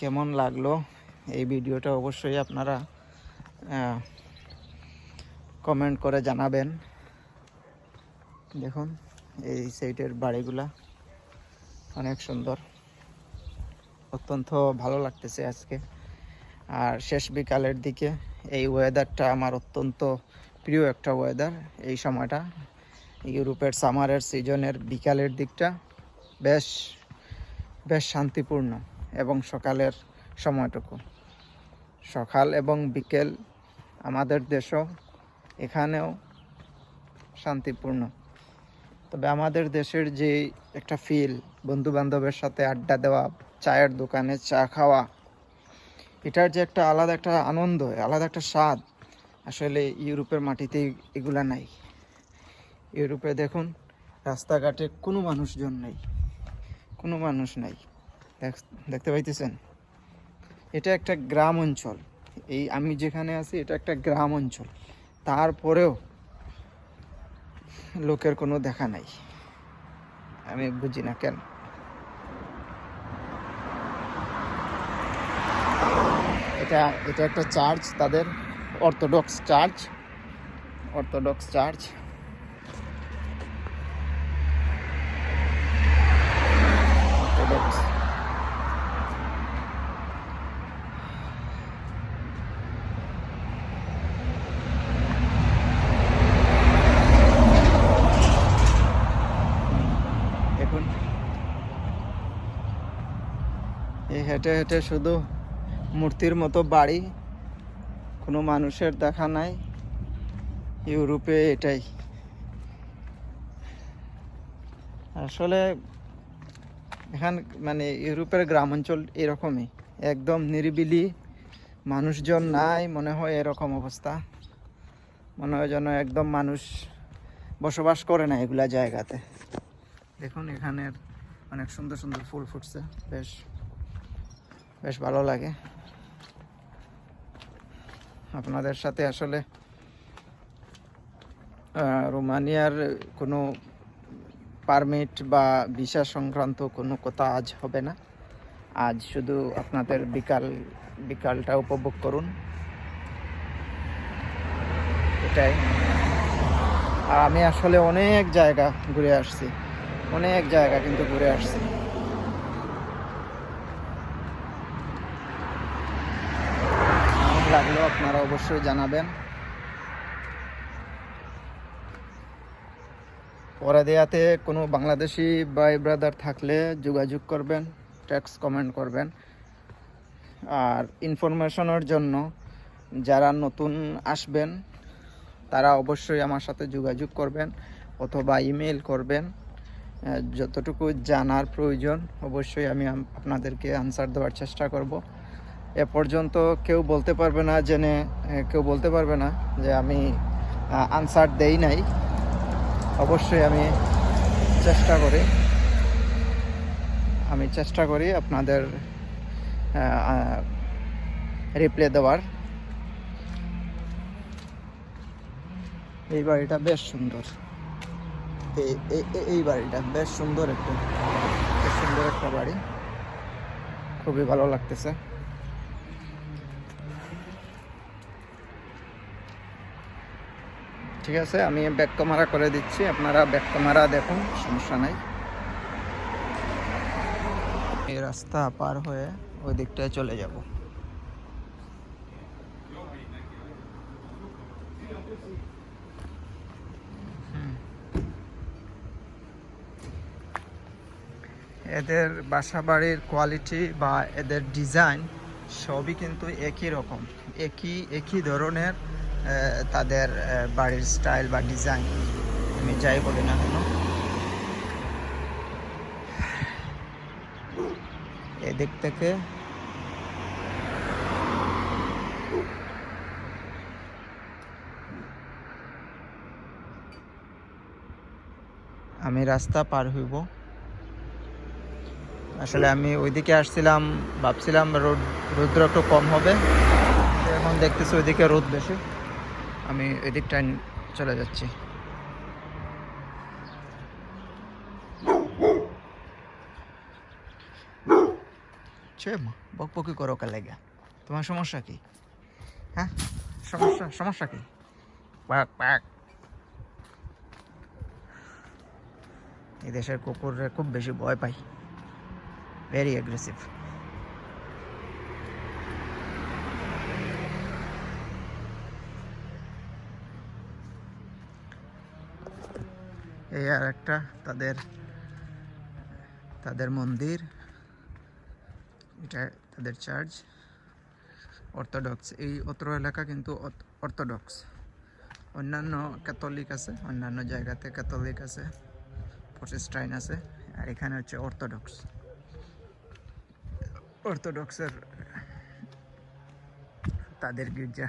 কেমন লাগল এই ভিডিওটা অবশ্যই আপনারা কমেন্ট করে জানাবেন। দেখুন, এই সাইডের বাড়িগুলা অনেক সুন্দর। অত্যন্ত ভালো লাগতেছে আজকে। আর শেষ বিকালের দিকে এই ওয়েদারটা আমার অত্যন্ত প্রিয় একটা ওয়েদার এই সময়টা। ইউরোপের সামারের সিজনের বিকালের দিকটা বেশ বেশ শান্তিপূর্ণ। এবং সকালের সময়টুকু। সকাল এবং বিকেল আমাদের দেশও এখানেও শান্তিপূর্ণ। তবে আমাদের দেশের যে একটা ফিল বন্ধু বান্ধবের সাথে আড্ডা দেওয়া, চায়ের দোকানে চা খাওয়া, এটার যে একটা আলাদা একটা আনন্দ, আলাদা একটা স্বাদ, আসলে ইউরোপের মাটিতে এগুলা নাই। ইউরোপে দেখুন, রাস্তাঘাটে কোনো মানুষজন নেই, কোনো মানুষ নাই। দেখতে পাইতেছেন? এটা একটা গ্রাম অঞ্চল। এই আমি যেখানে আছি, এটা একটা গ্রাম অঞ্চল। তারপরেও লোকের কোনো দেখা নাই। আমি বুঝি না কেন? এটা এটা একটা চার্চ, তাদের orthodox church. Orthodox church orthodox দেখুন। এই হেঁটে হেঁটে শুধু মূর্তির মতো বাড়ি, কোনো মানুষের দেখা নাই, ইউরোপে এটাই। আসলে এখান মানে ইউরোপের গ্রাম অঞ্চল এরকমই, একদম নিরিবিলি, মানুষজন নাই, মনে হয় এরকম অবস্থা। মনে হয় যেন একদম মানুষ বসবাস করে না এগুলা জায়গাতে। দেখুন, এখানের অনেক সুন্দর সুন্দর ফুল ফুটছে। বেশ বেশ ভালো লাগে। আপনাদের সাথে আসলে রোমানিয়ার কোনো পারমিট বা ভিসা সংক্রান্ত কোনো কথা আজ হবে না। আজ শুধু আপনাদের বিকাল, বিকালটা উপভোগ করুন। এটাই। আর আমি আসলে অনেক জায়গা ঘুরে আসছি। অনেক জায়গা কিন্তু ঘুরে আসছি। লাগল আপনারা অবশ্যই জানাবেন। পরে দেয়াতে কোনো বাংলাদেশি ভাই ব্রাদার থাকলে যোগাযোগ করবেন ট্যাক্স কমেন্ট করবেন। আর ইনফরমেশনের জন্য যারা নতুন আসবেন, তারা অবশ্যই আমার সাথে যোগাযোগ করবেন অথবা ইমেল করবেন। যতটুকু জানার প্রয়োজন, অবশ্যই আমি আপনাদেরকে আনসার দেওয়ার চেষ্টা করব। এ পর্যন্ত কেউ বলতে পারবে না, জেনে কেউ বলতে পারবে না যে আমি আনসার দেই নাই। অবশ্যই আমি চেষ্টা করি। আমি চেষ্টা করি আপনাদের রিপ্লাই দেওয়ার। এই বাড়িটা বেশ সুন্দর। এই- বাড়িটা বেশ সুন্দর একটা, বেশ সুন্দর একটা বাড়ি। খুবই ভালো লাগতেছে। ঠিক আছে, আমি ব্যাক ক্যামেরা করে দিচ্ছি, আপনারা ব্যাক ক্যামেরা দেখুন, সমস্যা নাই। এই রাস্তা পার হয়ে ওই দিকটায় চলে যাব। হুম। এদের বাসা বাড়ির কোয়ালিটি বা এদের ডিজাইন সবই কিন্তু একই রকম। একই একই ধরনের তাদের বাড়ির স্টাইল বা ডিজাইন আমি যাই বলি না কেন। এদিক থেকে আমি রাস্তা পার হইব। আসলে আমি ওইদিকে আসছিলাম, ভাবছিলাম রোদ, রোদ্র একটু কম হবে। এখন দেখতেছি ওইদিকে রোদ বেশি। আমি ওই দিকটায় চলে যাচ্ছি। বসে বকবকি করো লেগে। তোমার সমস্যা কি? হ্যাঁ? সমস্যা সমস্যা কি? পাক পাক। এই দেশের কুকুরে খুব বেশি ভয় পাই। ভেরি অ্যাগ্রেসিভ এই আর একটা, তাদের তাদের মন্দির। এটা তাদের চার্চ অর্থোডক্স এই অত্র এলাকা কিন্তু অর্থোডক্স অন্যান্য ক্যাথলিক আছে, অন্যান্য জায়গাতে ক্যাথলিক আছে প্রচেস্টাইন আছে, আর এখানে হচ্ছে অর্থোডক্স অর্থোডক্সের তাদের গির্জা